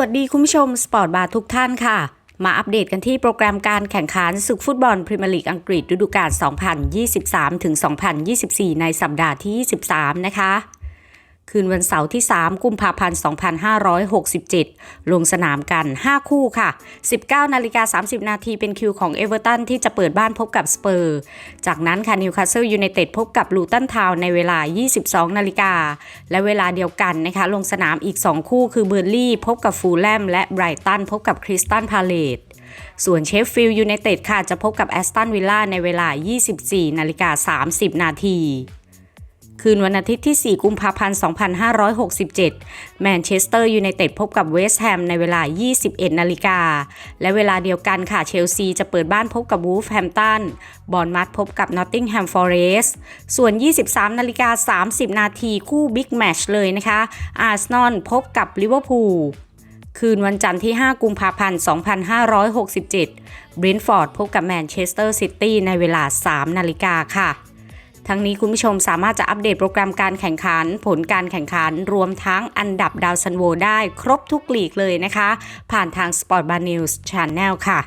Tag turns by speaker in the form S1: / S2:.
S1: วัสดีคุณผู้ชมสปอร์ตบาร์ทุกท่านค่ะ มาอัปเดตกันที่โปรแกรมการแข่งขันศึกฟุตบอลพรีเมียร์ลีกอังกฤษฤดูกาล 2023-2024 ในสัปดาห์ที่ 23 นะคะ คืนวันเสาร์ที่ 3 กุมภาพันธ์ 2567 ลงสนามกัน 5 คู่ค่ะ 19 นาฬิกา 30 นาทีเป็นคิวของเอเวอร์ตันที่จะเปิดบ้านพบกับสเปอร์ จากนั้นค่ะนิวคาสเซิลยูไนเต็ดพบกับลูตันทาวในเวลา 22 นาฬิกา และเวลาเดียวกันนะคะ ลงสนามอีก 2 คู่คือเบอร์ลี่ พบกับฟูลแลม และไบรตันพบกับคริสตันพาเลตส่วนเชฟฟิลด์ยูไนเต็ดค่ะจะพบกับแอสตันวิลล่าในเวลา 24 นาฬิกา 30 นาที คืนวันอาทิตย์ที่ 4 กุมภาพันธ์ 2567 แมนเชสเตอร์ยูไนเต็ดพบกับเวสต์แฮมในเวลา 21 นาฬิกา และเวลาเดียวกันค่ะ เชลซีจะเปิดบ้านพบกับวูฟแฮมตัน บอนมัดพบกับนอตติงแฮมฟอเรสส่วน 23 นาฬิกา 30 นาทีคู่บิ๊กแมชเลยนะคะ อาร์เซนอลพบกับลิเวอร์พูลคืนวันจันทร์ที่ 5 กุมภาพันธ์ 2567บรินฟอร์ดพบกับแมนเชสเตอร์ซิตี้ในเวลา 3 นาฬิกาค่ะ ทั้งนี้คุณผู้ชมสามารถจะอัปเดตโปรแกรมการแข่งขัน ผลการแข่งขัน รวมทั้งอันดับดาวซันโวได้ครบทุกลีกเลยนะคะ ผ่านทาง Sport Bar News Channel ค่ะ